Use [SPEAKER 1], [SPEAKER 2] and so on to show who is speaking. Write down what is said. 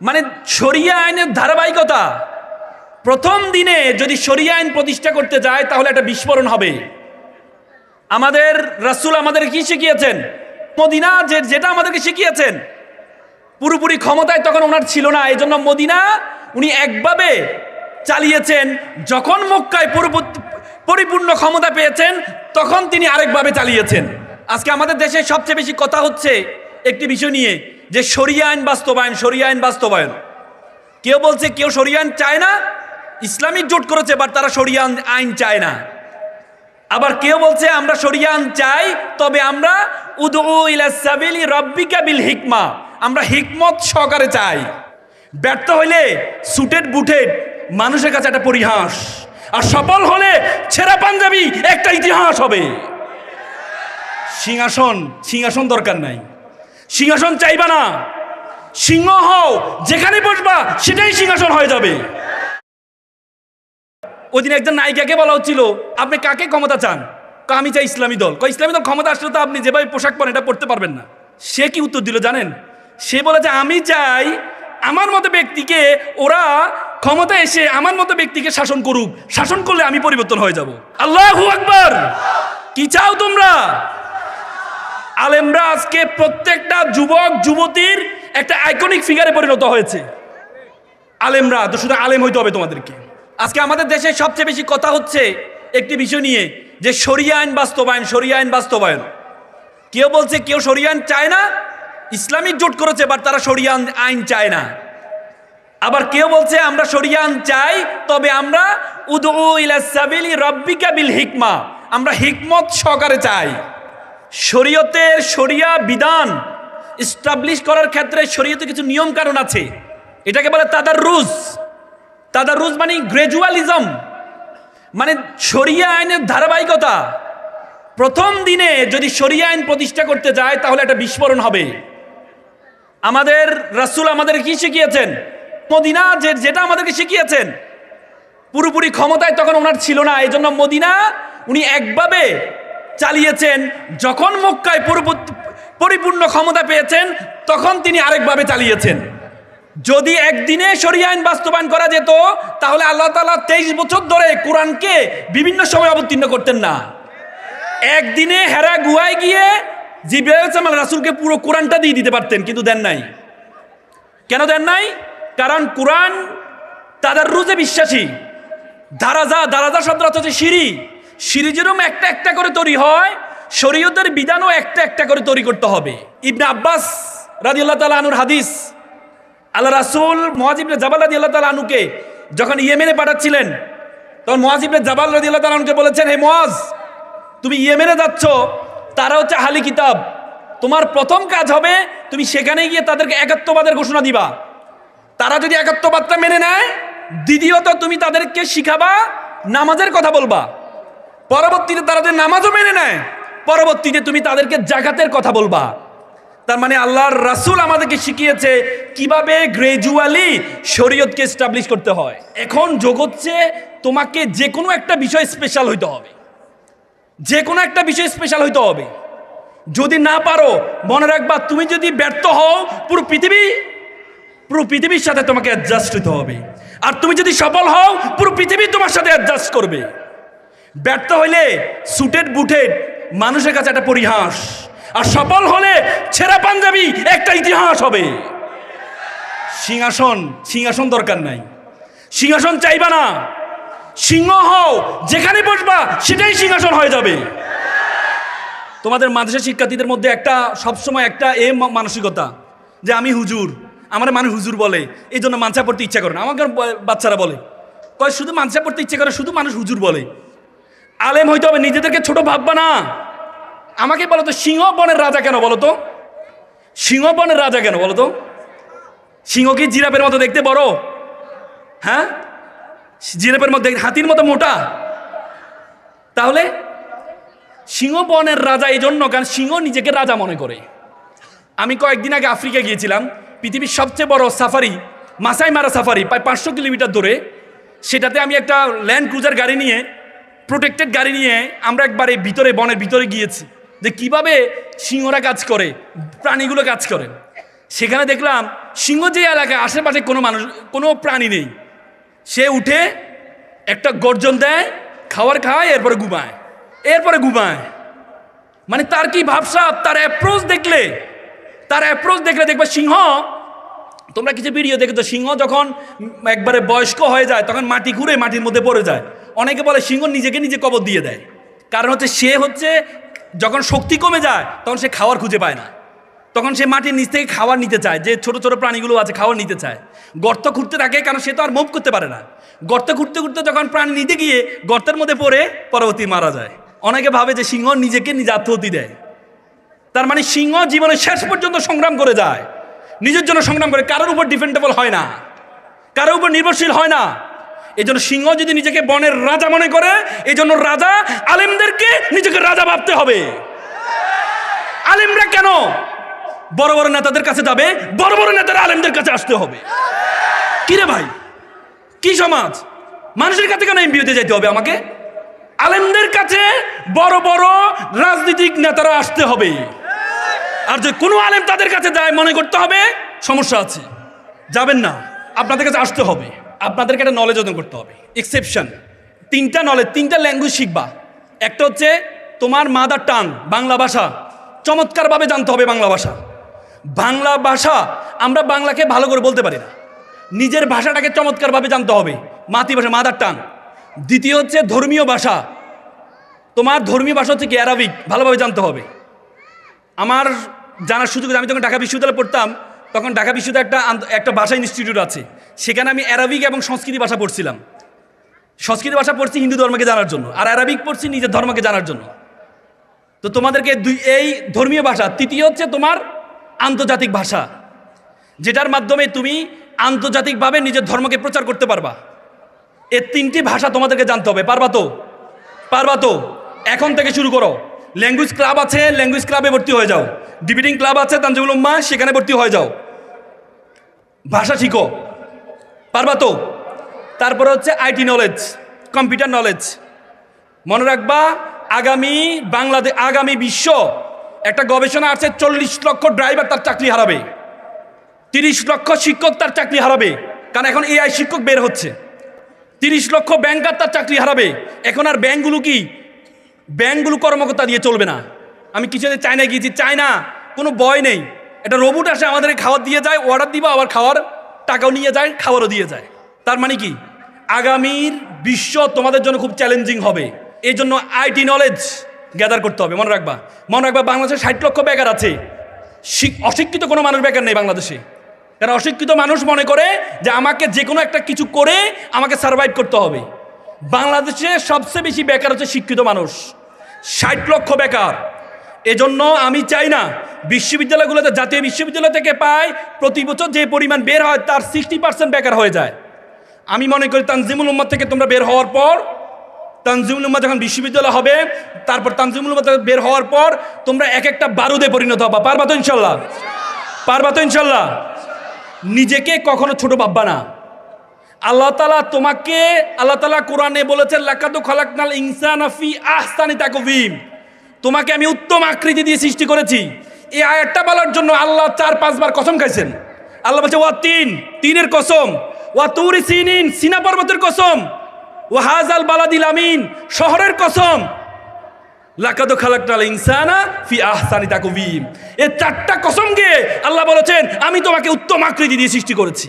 [SPEAKER 1] মানে শরিয়া আইনের ধারাবাহিকতা। প্রথম দিনে যদি শরিয়া আইন প্রতিষ্ঠা করতে যায়, তাহলে একটা বিস্ফোরণ হবে। আমাদের রাসূল আমাদের কি শিখিয়েছেন? মদিনা যে যেটা আমাদেরকে শিখিয়েছেন, পুরোপুরি ক্ষমতায় তখন ওনার ছিল না। এই জন্য মদিনা উনি একভাবে চালিয়েছেন। যখন মক্কায় পরিপূর্ণ ক্ষমতা পেয়েছেন, তখন তিনি আরেকভাবে চালিয়েছেন। আজকে আমাদের দেশে সবচেয়ে বেশি কথা হচ্ছে একটি বিষয় নিয়ে। যে শরিয়া আইন বাস্তবায়ন, শরিয়া আইন বাস্তবায়ন। কেউ বলছে, কেউ শরিয়া আইন চায় না ইসলামিক জোট করেছে বাট তারা শরিয়া আইন চায় না। আবার কেউ বলছে, আমরা শরিয়ান চাই, তবে আমরা উদু রব্বিকা বিল হিকমা। আমরা হিকমত সহকারে চাই। ব্যর্থ হইলে সুটেড বুটেড মানুষের কাছে একটা পরিহাস। আর সফল হলে ছেঁড়া পাঞ্জাবি একটা ইতিহাস হবে। সিংহাসন সিংহাসন দরকার নাই। সিংহাসন চাইবা না। সিংহ হও, যেখানে বসবা, সেটাই সিংহাসন হয়ে যাবে। ওই দিন একজন নায়িকাকে বলা হচ্ছিল, আপনি কাকে ক্ষমতা চান? আমি চাই ইসলামী দল। কয়, ইসলামী দল ক্ষমতা আসলে তো আপনি যেভাবে পোশাক পরেন, এটা পড়তে পারবেন না। সে কি উত্তর দিল জানেন? সে বলেছে আমি চাই আমার মতো ব্যক্তিকে ওরা ক্ষমতা এসে আমার মতো ব্যক্তিকে শাসন করুক। শাসন করলে আমি পরিবর্তন হয়ে যাব। আল্লাহ আকবার! কি চাও তোমরা? আলেমরা আজকে প্রত্যেকটা যুবক, যুবতীর একটা আইকনিক ফিগারে পরিণত হয়েছে। আলেমরা, তো শুধু আলেম হইতে হবে তোমাদেরকে। আজকে আমাদের দেশে সবচেয়ে বেশি কথা হচ্ছে একটি বিষয় নিয়ে, যে শরিয়া আইন বাস্তবায়ন, শরিয়া আইন বাস্তবায়ন। কেউ বলছে, কেউ শরিয়া আইন চায় না, ইসলামিক জোট করেছে বাট তারা শরিয়া আইন চায় না। আবার কেউ বলছে, আমরা শরিয়া আইন চাই, তবে আমরা উদু ইলা রব্বিকা বিল হিকমা, আমরা হিকমত সহকারে চাই। শরীয়তের শরিয়া বিধান ইস্টাবলিশ করার ক্ষেত্রে শরীয়তে কিছু নিয়ম কারণ আছে। এটাকে বলে তাদার রুজ তাদার রুজ মানে গ্রাজুয়ালিজম মানে শরিয়া আইনের ধারাবাহিকতা। প্রথম দিনে যদি শরিয়া আইন প্রতিষ্ঠা করতে যায়, তাহলে একটা বিস্ফোরণ হবে। আমাদের রাসূল আমাদের কি শিখিয়েছেন? মদিনা যে, যেটা আমাদেরকে শিখিয়েছেন, পুরোপুরি ক্ষমতায় তখন ওনার ছিল না। এই জন্য মদিনা, উনি একভাবে চালিয়েছেন। যখন মক্কায় পুরোপুরি- পরিপূর্ণ ক্ষমতা পেয়েছেন, তখন তিনি আরেকভাবে চালিয়েছেন। যদি একদিনে শরিয়া আইন বাস্তবায়ন করা যেত, তাহলে আল্লাহ তালা তেইশ বছর ধরে কোরআনকে বিভিন্ন সময় অবতীর্ণ করতেন না। একদিনে হেরা গুহায় গিয়ে ইসলাম রাসুলকে পুরো কোরআনটা দিয়ে দিতে পারতেন, কিন্তু দেন নাই। কেন দেন নাই? কারণ কোরআন তাদের রুজে বিশ্বাসী। দারাজা দারাজা শব্দ হচ্ছে সিঁড়ি। যেরকম একটা একটা করে তৈরি হয়, শরীয়তের বিধানও একটা একটা করে তৈরি করতে হবে। ইবনে আব্বাস রাজি আল্লাহ তালা আনুর হাদিস, আল্লাহ রাসুল মহাজিবনে জাবাল রাজি আল্লাহ তালা আনুকে যখন ইয়েমেনে পাঠাচ্ছিলেন, তখন মহাজিবনে জাবাল রাজি আল্লাহ তালা আনুকে বলেছেন, হে মহাজ তুমি ইয়েমেনে যাচ্ছ, তারা হচ্ছে হালি কিতাব। তোমার প্রথম কাজ হবে, তুমি সেখানে গিয়ে তাদেরকে একাত্মবাদের ঘোষণা দিবা। তারা যদি একাত্মবাদটা মেনে নেয়, দ্বিতীয়ত তুমি তাদেরকে শিখাবা, নামাজের কথা বলবা। পরবর্তীতে তারা যদি নামাজও মেনে নেয়, পরবর্তীতে তুমি তাদেরকে জাকাতের কথা বলবা। তার মানে আল্লাহর রাসূল আমাদেরকে শিখিয়েছে কীভাবে গ্রাজুয়ালি শরীয়তকে এস্টাবলিশ করতে হয়। এখন যোগ হচ্ছে তোমাকে যে কোনো একটা বিষয় স্পেশাল হইতে হবে। যে কোনো একটা বিষয় স্পেশাল হইতে হবে। যদি না পারো, মনে রাখবা তুমি যদি ব্যর্থ হও, পুরো পৃথিবী, পুরো পৃথিবীর সাথে তোমাকে অ্যাডজাস্ট হতে হবে। আর তুমি যদি সফল হও, পুরো পৃথিবী তোমার সাথে অ্যাডজাস্ট করবে। ব্যর্থ হইলে সুটেড বুটেড মানুষের কাছে একটা পরিহাস। আর সফল হলে ছেঁড়া পাঞ্জাবি একটা ইতিহাস হবে। সিংহাসন সিংহাসন দরকার নাই। সিংহাসন চাইবা না। সিংহ হও, যেখানে বসবা সেটাই সিংহাসন হয়ে যাবে। তোমাদের মাদ্রাসা শিক্ষার্থীদের মধ্যে একটা সবসময় একটা এ মানসিকতা যে আমি হুজুর, আমার মানুষ হুজুর বলে এই জন্য মানসা পড়তে ইচ্ছা করে না। আমাকে বাচ্চারা বলে। কয়, শুধু মানসা পড়তে ইচ্ছা করে, শুধু মানুষ হুজুর বলে। আলেম হইতে হবে, নিজেদেরকে ছোট ভাববা না। আমাকে বলো তো, সিংহ বনের রাজা কেন বলো তো? সিংহ বনের রাজা কেন বলো তো? সিংহ কি জিরাফের মতো দেখতে বড়? হ্যাঁ? জিরাফের মধ্যে হাতির মতো মোটা? তাহলে সিংহ বনের রাজা এই জন্য, কারণ সিংহ নিজেকে রাজা মনে করে। আমি কয়েকদিন আগে আফ্রিকা গিয়েছিলাম, পৃথিবীর সবচেয়ে বড় সাফারি, মাসাই মারা সাফারি, প্রায় পাঁচশো কিলোমিটার দূরে। সেটাতে আমি একটা ল্যান্ড ক্রুজার গাড়ি নিয়ে প্রোটেক্টেড গাড়ি নিয়ে আমরা একবারে ভিতরে, বনের ভিতরে গিয়েছি, যে কীভাবে সিংহরা কাজ করে, প্রাণীগুলো কাজ করে। সেখানে দেখলাম সিংহ যে এলাকায়, আশেপাশে কোনো মানুষ, কোনো প্রাণী নেই। সে উঠে একটা গর্জন দেয়, খাবার খায়, এরপরে ঘুমায়। এরপরে ঘুমায়। মানে তার কি ভাবসাব? তার অ্যাপ্রোচ দেখলে, তার অ্যাপ্রোচ দেখলে দেখবে সিংহ, তোমরা কিছু ভিডিও দেখে তো সিংহ যখন একবারে বয়স্ক হয়ে যায়, তখন মাটি ঘুরে মাটির মধ্যে পড়ে যায়। অনেকে বলে সিংহ নিজেকে নিজে কবর দিয়ে দেয়। কারণ হচ্ছে সে হচ্ছে যখন শক্তি কমে যায়, তখন সে খাওয়ার খুঁজে পায় না। তখন সে মাটির নিচ থেকে খাবার নিতে চায়, যে ছোট ছোট প্রাণীগুলো আছে খাবার নিতে চায়। গর্ত খুঁড়তে থাকে কারণ সে তো আর মুভ করতে পারে না। গর্ত খুঁড়তে খুঁড়তে যখন প্রাণী নিতে গিয়ে গর্তের মধ্যে পড়ে, পরবর্তী মারা যায়। অনেকে ভাবে যে সিংহ নিজেকে নিজে আত্মহতি দেয়। তার মানে সিংহ জীবনের শেষ পর্যন্ত সংগ্রাম করে যায়। নিজের জন্য সংগ্রাম করে, কারোর উপর ডিপেন্ডেবল হয় না। কারোর উপর নির্ভরশীল হয় না। এই জন্য সিংহ যদি নিজেকে বনের রাজা মনে করে এই জন্য রাজা আলেমদেরকে নিজেকে রাজা ভাবতে হবে। আলেমরা কেন? বড় বড় নেতাদের কাছে যাবে, বড় বড় নেতারা আলেমদের কাছে আসতে হবে। কিরে ভাই? কি সমাজ? মানুষের কাছে কেন এমপি হতে যেতে হবে আমাকে? আলেমদের কাছে বড় বড় রাজনৈতিক নেতারা আসতে হবে। আর যে কোনো আলেম তাদের কাছে যায়, মনে করতে হবে, সমস্যা আছে। যাবেন না, আপনাদের কাছে আসতে হবে। আপনাদেরকে একটা নলেজ অর্জন করতে হবে। এক্সেপশন তিনটা নলেজ তিনটা ল্যাঙ্গুয়েজ শিখবা। একটা হচ্ছে তোমার মাদার টান বাংলা ভাষা। চমৎকারভাবে জানতে হবে বাংলা ভাষা। বাংলা ভাষা আমরা বাংলাকে ভালো করে বলতে পারি না। নিজের ভাষাটাকে চমৎকারভাবে জানতে হবে, মাতৃভাষা মাদার টান দ্বিতীয় হচ্ছে ধর্মীয় ভাষা। তোমার ধর্মীয় ভাষা হচ্ছে কি? অ্যারাবিক ভালোভাবে জানতে হবে। আমার জানার সুযোগ আমি যখন ঢাকা বিশ্ববিদ্যালয়ে পড়তাম, তখন ঢাকা বিশ্ববিদ্যালয়ে একটা একটা ভাষা ইনস্টিটিউট আছে। সেখানে আমি অ্যারাবিক এবং সংস্কৃতি ভাষা পড়ছিলাম। সংস্কৃত ভাষা পড়ছি হিন্দু ধর্মকে জানার জন্য, আর অ্যারাবিক পড়ছি নিজের ধর্মকে জানার জন্য। তো তোমাদেরকে দুই এই ধর্মীয় ভাষা, তৃতীয় হচ্ছে তোমার আন্তর্জাতিক ভাষা, যেটার মাধ্যমে তুমি আন্তর্জাতিকভাবে নিজের ধর্মকে প্রচার করতে পারবা। এ তিনটি ভাষা তোমাদেরকে জানতে হবে, পারবা তো? পারবা তো? এখন থেকে শুরু করো। ল্যাঙ্গুয়েজ ক্লাব আছে ল্যাঙ্গুয়েজ ক্লাবে ভর্তি হয়ে যাও। ডিবেটিং ক্লাব আছে, তানজিবুল উম্মা সেখানে ভর্তি হয়ে যাও। ভাষা শিখো। পারবা তো? তারপরে হচ্ছে আইটি নলেজ কম্পিউটার নলেজ মনে রাখবা, আগামী বাংলাদেশ আগামী বিশ্ব একটা গবেষণা আছে, চল্লিশ লক্ষ ড্রাইভার তার চাকরি হারাবে। তিরিশ লক্ষ শিক্ষক তার চাকরি হারাবে। কারণ এখন এআই শিক্ষক বের হচ্ছে। তিরিশ লক্ষ ব্যাংকার তার চাকরি হারাবে। এখন আর ব্যাংকগুলো কি? ব্যাংকগুলো কর্মকর্তা দিয়ে চলবে না। আমি কিছুদিন চায়নায় গিয়েছি, চায়না, কোনো বয় নেই। একটা রোবট আসে আমাদের খাবার দিয়ে যায় অর্ডার দিবা, আবার খাওয়ার টাকাও নিয়ে যায়, খাবারও দিয়ে যায়। তার মানে কি? আগামীর বিশ্ব তোমাদের জন্য খুব চ্যালেঞ্জিং হবে। এই জন্য আইটি নলেজ গ্যাদার করতে হবে। মনে রাখবা। মনে রাখবা, বাংলাদেশে ষাট লক্ষ বেকার আছে। শিক- অশিক্ষিত কোনো মানুষ বেকার নেই বাংলাদেশে। কারণ অশিক্ষিত মানুষ মনে করে যে আমাকে যে কোনো একটা কিছু করে আমাকে সার্ভাইভ করতে হবে। বাংলাদেশে সবচেয়ে বেশি বেকার হচ্ছে শিক্ষিত মানুষ। ষাট লক্ষ বেকার এজন্য আমি চাই না বিশ্ববিদ্যালয়গুলোতে, জাতীয় বিশ্ববিদ্যালয় থেকে পায়, প্রতি বছর যে পরিমাণ বের হয় তার সিক্সটি পার্সেন্ট বেকার হয়ে যায়। আমি মনে করি তানজিমুল উম্মত থেকে তোমরা বের হওয়ার পর, তানজিমুল উম্মা যখন বিশ্ববিদ্যালয় হবে, তারপর তানজিমুল উম্মা বের হওয়ার পর তোমরা এক একটা বারুদে পরিণত হবা। পারবা তো ইনশাল্লাহ? পারবা তো ইনশাল্লাহ? নিজেকে কখনো ছোট ভাববা না। আল্লাহ তালা তোমাকে, আল্লাহ তালা কোরআনে বলেছেন লাকাদু খালাকনাল ইনসান আফি আহসানি তাকভিম তোমাকে আমি উত্তম আকৃতি দিয়ে সৃষ্টি করেছি। এই আয়াতটা বলার জন্য আল্লাহ চার, পাঁচবার কসম খাইছেন। আল্লাহ বলছে, ওয়া তিন, তিনের কসম। ওয়া তুরি সিনিন, সিনা পর্বতের কসম। ও হাজাল বালাদিল আমিন, শহরের কসম। লাকাদ খালাকনাল ইনসানা ফি আহসানি তাকুবিম এই চারটা কসমকে আল্লাহ বলেছেন, আমি তোমাকে উত্তম আকৃতি দিয়ে সৃষ্টি করেছি।